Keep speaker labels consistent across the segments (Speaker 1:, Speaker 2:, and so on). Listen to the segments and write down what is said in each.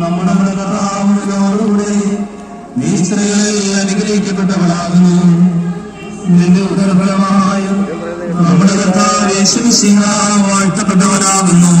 Speaker 1: നമ്മുടെ മൃഗതാവിനോടുകൂടെ നീ സ്ത്രീകളിൽ അനുഗ്രഹിക്കപ്പെട്ടവളാകുന്നു നിന്റെ ഉദർഫലമായ നമ്മുടെ കർത്താവ് യേശു സിംഹ വാഴ്ത്തപ്പെട്ടവനാകുന്നു.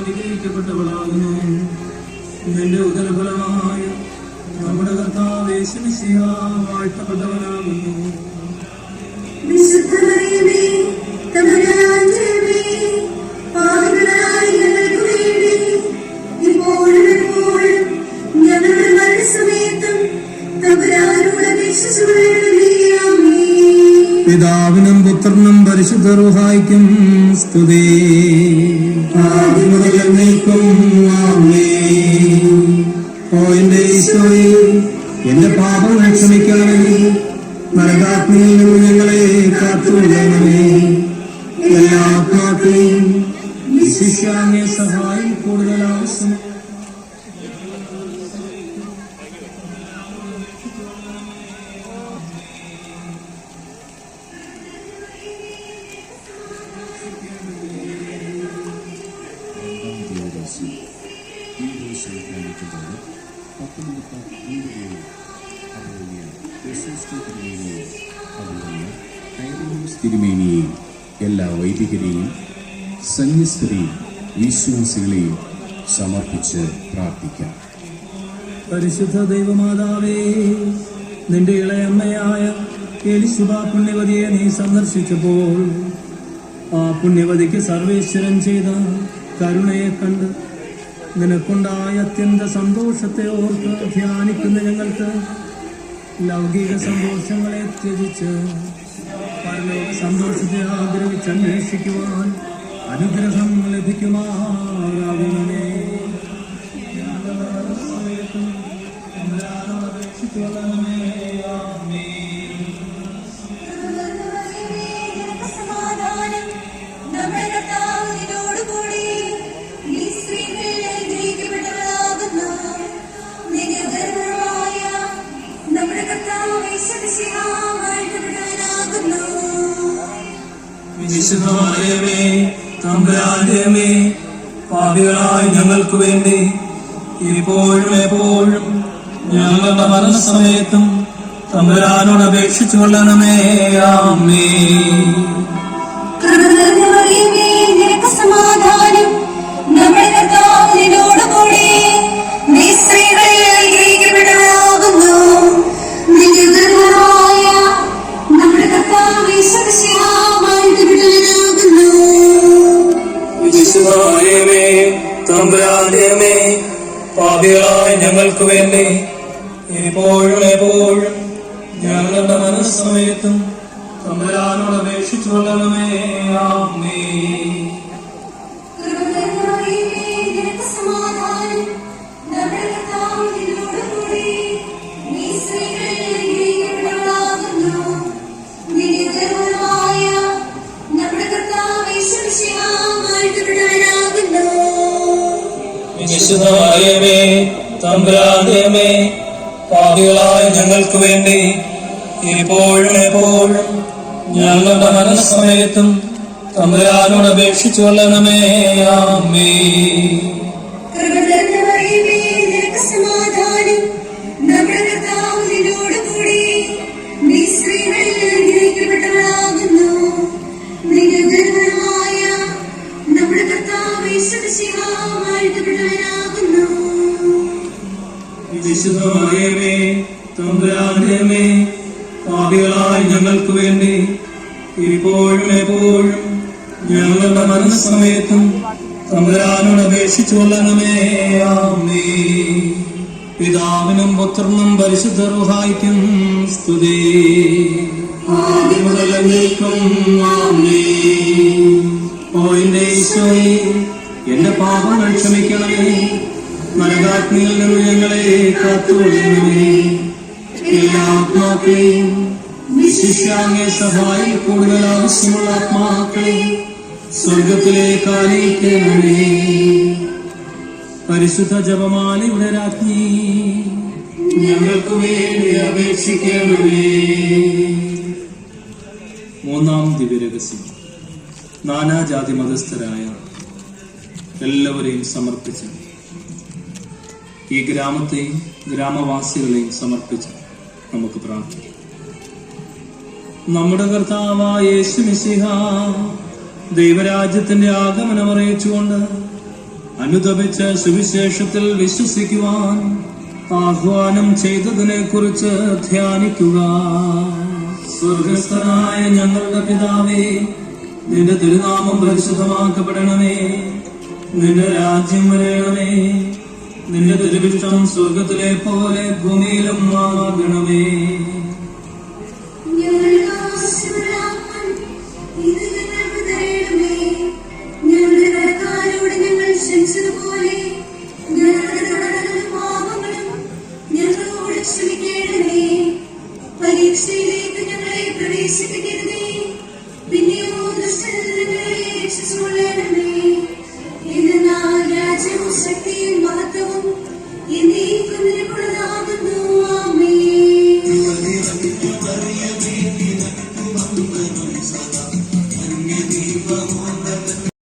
Speaker 1: അനുഗ്രഹിക്കപ്പെട്ടവളാകുന്നു നിന്റെ ഉദരഫലമായ നമ്മുടെ കർത്താവേശമിശിയ വാഴ്ത്തപ്പെട്ടവനാകുന്നു
Speaker 2: വിശുദ്ധമറിയമേ തമ്പുരാൻ
Speaker 1: പരിശുദ്ധ റുഹായിക്കും സ്തുതി. എന്റെ ഈശോയെ എന്റെ പാപങ്ങൾ ക്ഷമിക്കണമേ. നരകാഗ്നിയിൽ നിന്ന് ഞങ്ങളെ കാത്തുകൊള്ളണമേ. എല്ലാ ആത്മാക്കളെയും സഹായം കൂടുതൽ ആവശ്യം
Speaker 3: തിരുമേനിയെയും എല്ലാ വൈദികരെയും സന്യസ്തരെയും വിശ്വാസികളെയും സമർപ്പിച്ച് പ്രാർത്ഥിക്കാം.
Speaker 1: പരിശുദ്ധ ദൈവമാതാവേ നിന്റെ ഇളയമ്മയായ എലിശുബ പുണ്യവതിയെ നീ സന്ദർശിച്ചപ്പോൾ ആ പുണ്യവതിക്ക് സർവേശ്വരൻ ചെയ്ത കരുണയെ കണ്ട് നിനക്കുണ്ടായ അത്യന്ത സന്തോഷത്തെ ഓർത്ത് ധ്യാനിക്കുന്ന ഞങ്ങൾക്ക് ലൗകിക സന്തോഷങ്ങളെ ത്യജിച്ച് സന്തോഷത്തെ ആഗ്രഹിച്ച് അന്വേഷിക്കുവാൻ അനുഗ്രഹം ലഭിക്കുമാറാകണമേ
Speaker 2: നമ്മുടെ കർത്താവ് നിന്നോടുകൂടി
Speaker 1: വിശുദ്ധമായവേ തമ്പുരാന്റെമേ പാപികളായ ഞങ്ങൾക്ക് വേണ്ടി ഇപ്പോഴും എപ്പോഴും ഞങ്ങളുടെ മരണസമയത്തും തമ്പുരാനോട് അപേക്ഷിച്ചു കൊള്ളണമേ
Speaker 2: സമാധാനം.
Speaker 1: ഞങ്ങളുടെ മനസ്സമയത്തും തമ്പുരാനോട് അപേക്ഷിച്ചു കൊള്ളണമേ ആമേ വിശുദ്ധമായമേ തമ്പുരാന്റെമേ പാപികളായ ഞങ്ങൾക്ക് വേണ്ടി ഇപ്പോഴും എപ്പോഴും ഞങ്ങളുടെ മരണസമയത്തും തമ്പുരാനോട് അപേക്ഷിച്ചു കൊള്ളണമേ. ആമേ.
Speaker 2: കൃപ
Speaker 1: ഇപ്പോഴും എപ്പോഴും ഞങ്ങളുടെ മനസ്സമയത്തും തമ്പുരാനോട് അപേക്ഷിച്ചു കൊള്ളണമേ. പിതാവിനും പുത്രനും പരിശുദ്ധ റുഹായിക്കും സ്തുതി. എന്റെ പാപങ്ങൾ ക്ഷമിക്കണമേ. നരകാഗ്നിയിൽ നിന്ന് ഞങ്ങളെ കാത്തുകൊള്ളണമേ. എല്ലാ ആത്മാക്കളെയും വിശിഷ്യാങ്ങെ സഹായി കൂടുതൽ ആവശ്യമുള്ള ആത്മാക്കളെ സ്വർഗത്തിലേക്ക് അറിയിക്കണമേ പരിശുദ്ധ ജപമാലയുടെ രാജ്ഞി ഞങ്ങൾക്ക് വേണ്ടി അപേക്ഷിക്കണമേ. മൂന്നാം ദിവ്യരഹസ്യം. നാനാജാതി മതസ്ഥരായ എല്ലാവരെയും സമർപ്പിച്ച് ഈ ഗ്രാമത്തെയും ഗ്രാമവാസികളെയും സമർപ്പിച്ച് നമുക്ക് പ്രാർത്ഥിക്കാം. നമ്മുടെ കർത്താവായ യേശു മിശിഹ ദൈവരാജ്യത്തിന്റെ ആഗമനം അറിയിച്ചുകൊണ്ട് അനുദപിച്ച സുവിശേഷത്തിൽ വിശ്വസിക്കുവാൻ ആഹ്വാനം ചെയ്തതിനെ കുറിച്ച് ധ്യാനിക്കുക. സ്വർഗസ്ഥനായ ഞങ്ങളുടെ പിതാവേ നിന്റെ തിരുനാമം പരിശുദ്ധമാക്കപ്പെടണമേ. നിന്റെ രാജ്യം വരയണമേ. നിന്റെ തിരുവിഷ്ടം സ്വർഗത്തിലെ പോലെ ഭൂമിയിലും ആകണമേ. Gary, sit again